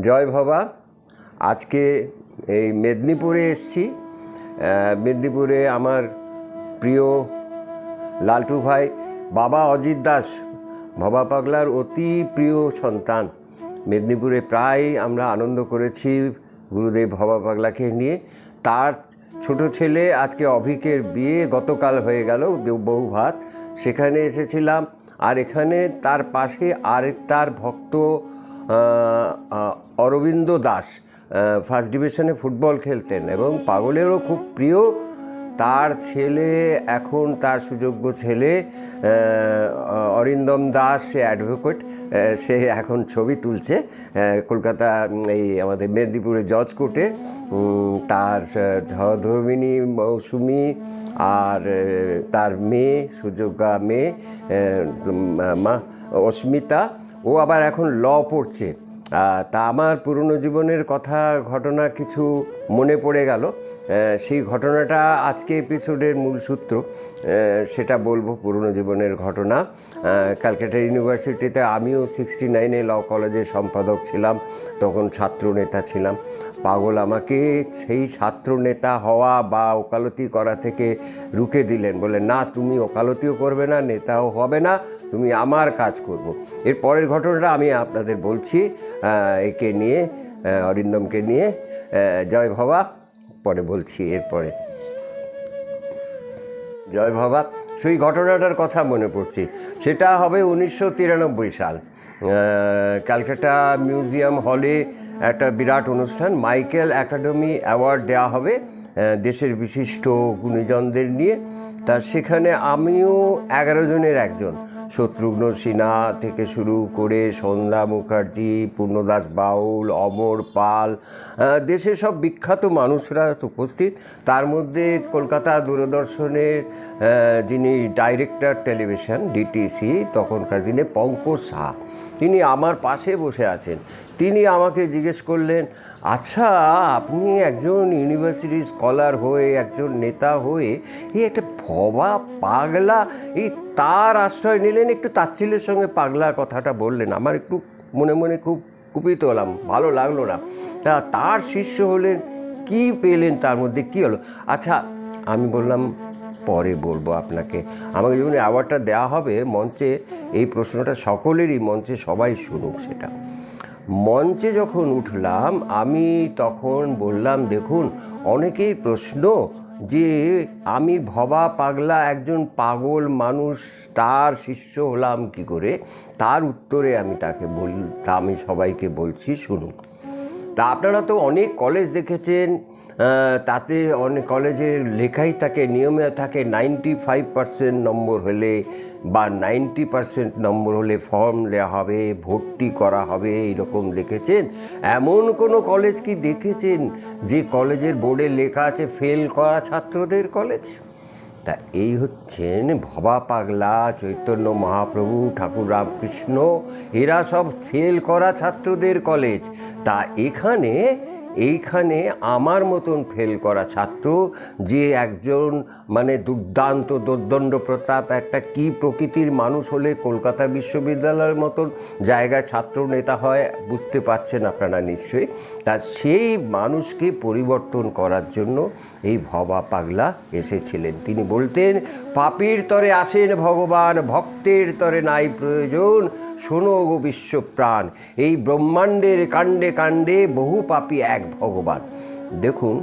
জয় ভবা। আজকে এই মেদিনীপুরে এসছি। মেদিনীপুরে আমার প্রিয় লালটু ভাই, বাবা অজিত দাস, ভবা পাগলার অতি প্রিয় সন্তান। মেদিনীপুরে প্রায় আমরা আনন্দ করেছি গুরুদেব ভবা পাগলাকে নিয়ে। তার ছোট ছেলে, আজকে অভিকের বিয়ে গতকাল হয়ে গেল বহু ভাত। সেখানে এসেছিলাম। আর এখানে তার পাশে আরেক তার ভক্ত অরবিন্দ দাস ফার্স্ট ডিভিশনে ফুটবল খেলতেন এবং পাগলেরও খুব প্রিয়। তার ছেলে, এখন তার সুযোগ্য ছেলে অরিন্দম দাস, সে অ্যাডভোকেট সে এখন ছবি তুলছে কলকাতা এই আমাদের মেদিনীপুরে জজ কোর্টে। তার ধর্মিনী মৌসুমি আর তার মেয়ে, সুযোগ্যা মেয়ে মা, অস্মিতা ও আবার এখন ল পড়ছে। তা আমার পুরনো জীবনের কথা, ঘটনা কিছু মনে পড়ে গেল। সেই ঘটনাটা আজকে এপিসোডের মূল সূত্র সেটা বলব পুরনো জীবনের ঘটনা। ক্যালকাটা ইউনিভার্সিটিতে আমিও সিক্সটি নাইনে ল কলেজের সম্পাদক ছিলাম, তখন ছাত্র নেতা ছিলাম। পাগল আমাকে সেই ছাত্র নেতা হওয়া বা ওকালতি করা থেকে রুখে দিলেন। বলে না, তুমি ওকালতিও করবে না, নেতাও হবে না, তুমি আমার কাজ করব। এর পরের ঘটনাটা আমি আপনাদের বলছি একে নিয়ে অরিন্দমকে নিয়ে জয় ভবা। পরে বলছি, এরপরে। জয় বাবা, সেই ঘটনাটার কথা মনে পড়ছে। সেটা হবে উনিশশো তিরানব্বই সাল। ক্যালকাটা মিউজিয়াম হলে একটা বিরাট অনুষ্ঠান, মাইকেল একাডেমি অ্যাওয়ার্ড দেওয়া হবে দেশের বিশিষ্ট গুণীজনদের নিয়ে। তা সেখানে আমিও এগারো জনের একজন। শত্রুঘ্ন সিনহা থেকে শুরু করে সন্ধ্যা মুখার্জি, পূর্ণদাস বাউল, অমর পাল দেশের সব বিখ্যাত মানুষরা উপস্থিত। তার মধ্যে কলকাতা দূরদর্শনের যিনি ডাইরেক্টর টেলিভিশন, ডিটিসি, তখনকার দিনে পঙ্কজ সাহা। তিনি আমার পাশে বসে আছেন। তিনি আমাকে জিজ্ঞেস করলেন আচ্ছা আপনি একজন ইউনিভার্সিটি স্কলার হয়ে, একজন নেতা হয়ে এই একটা ভবা পাগলা, এই তার আশ্রয় নিলেন? একটু তাচ্ছিলের সঙ্গে পাগলা কথাটা বললেন। আমার একটু মনে মনে খুব কুপিত হলাম, ভালো লাগল না। তা তার শিষ্য হলেন, কি পেলেন তার মধ্যে? কি হলো? আচ্ছা আমি বললাম, পরে বলব আপনাকে। আমাকে যখন অ্যাওয়ার্ডটা দেওয়া হবে মঞ্চে, এই প্রশ্নটা সকলেরই মঞ্চে সবাই শুনুক সেটা। মঞ্চে যখন উঠলাম, আমি তখন বললাম, দেখুন, অনেকেই প্রশ্ন যে আমি ভবা পাগলা একজন পাগল মানুষ, তার শিষ্য হলাম কি করে? তার উত্তরে আমি তাকে বল, তা আমি সবাইকে বলছি, শুনুন, তা আপনারা তো অনেক কলেজ দেখেছেন তাতে অনেক কলেজের লেখাই থাকে, নিয়মে থাকে নাইনটি ফাইভ পার্সেন্ট নম্বর হলে বা নাইনটি পার্সেন্ট নম্বর হলে ফর্ম দেওয়া হবে, ভর্তি করা হবে এরকম দেখেছেন এমন কোনো কলেজ কি দেখেছেন যে কলেজের বোর্ডে লেখা আছে, ফেল করা ছাত্রদের কলেজ তা এই হচ্ছেন ভবা পাগলা, চৈতন্য মহাপ্রভু, ঠাকুর রামকৃষ্ণ, এরা সব ফেল করা ছাত্রদের কলেজ। তা এখানে এইখানে আমার মতন ফেল করা ছাত্র যে একজন মানে দুর্দান্ত দুর্দণ্ড প্রতাপ, একটা কি প্রকৃতির মানুষ হলে কলকাতা বিশ্ববিদ্যালয়ের মতন জায়গায় ছাত্র নেতা হয়, বুঝতে পারছেন আপনারা নিশ্চয়ই। তা সেই মানুষকে পরিবর্তন করার জন্য এই ভবা পাগলা এসেছিলেন। তিনি বলতেন, পাপির তরে আসেন ভগবান, ভক্তের তরে নাই প্রয়োজন, শোনো গো বিশ্বপ্রাণ, এই ব্রহ্মাণ্ডের কাণ্ডে কাণ্ডে বহু পাপী এক ভগবান। দেখুন,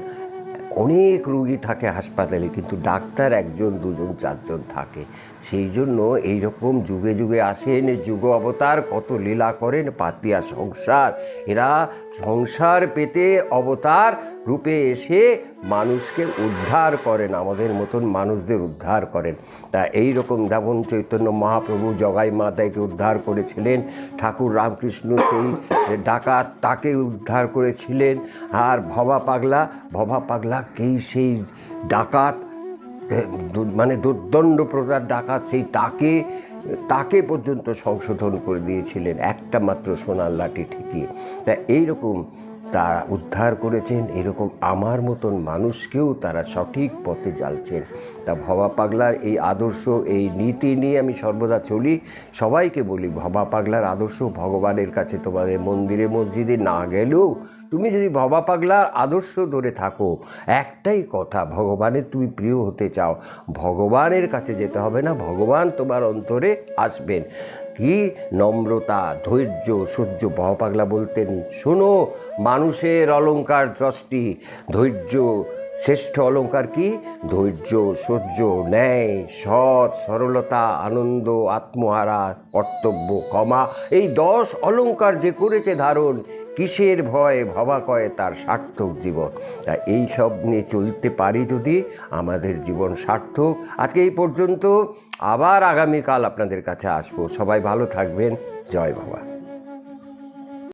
অনেক রুগী থাকে হাসপাতালে, কিন্তু ডাক্তার একজন, দুজন, চারজন থাকে। সেই জন্য এইরকম যুগে যুগে আসেন, যুগ অবতার, কত লীলা করেন, পাতিয়া সংসার। এরা সংসার পেতে অবতার রূপে এসে মানুষকে উদ্ধার করেন, আমাদের মতন মানুষদের উদ্ধার করেন। তা এই রকম যেমন চৈতন্য মহাপ্রভু জগাই মাতাইকে উদ্ধার করেছিলেন, ঠাকুর রামকৃষ্ণ সেই ডাকাত তাকে উদ্ধার করেছিলেন, আর ভবা পাগলা, ভবা পাগলাকেই সেই ডাকাত মানে দুর্দণ্ড প্রকার ডাকাত সেই তাকে তাকে পর্যন্ত সংশোধন করে দিয়েছিলেন, একটা মাত্র সোনার লাঠি ঠেকিয়ে। তা এইরকম তারা উদ্ধার করেছেন, এরকম আমার মতন মানুষকেও তারা সঠিক পথে জ্বালছেন। তা ভবা পাগলার এই আদর্শ, এই নীতি নিয়ে আমি সর্বদা চলি। সবাইকে বলি, ভবা পাগলার আদর্শ, ভগবানের কাছে তোমাদের মন্দিরে, মসজিদে না গেলেও তুমি যদি ভবা পাগলার আদর্শ ধরে থাকো, একটাই কথা, ভগবানের তুমি প্রিয় হতে চাও। ভগবানের কাছে যেতে হবে না, ভগবান তোমার অন্তরে আসবেন। কি নম্রতা ধৈর্য সূর্য বহপাগলা পাগলা বলতেন শোনো মানুষের অলঙ্কার দৃষ্টি ধৈর্য শ্রেষ্ঠ অলংকার কি? ধৈর্য, সহ্য, ন্যায়, সৎ, সরলতা, আনন্দ, আত্মহারা, কর্তব্য, ক্ষমা। এই দশ অলংকার যে করেছে ধারণ, কিসের ভয় ভবা কয় তার সার্থক জীবন? তা এই সব নিয়ে চলতে পারি যদি আমাদের জীবন সার্থক। আজকে এই পর্যন্ত আবার আগামীকাল আপনাদের কাছে আসব। সবাই ভালো থাকবেন। জয় বাবা।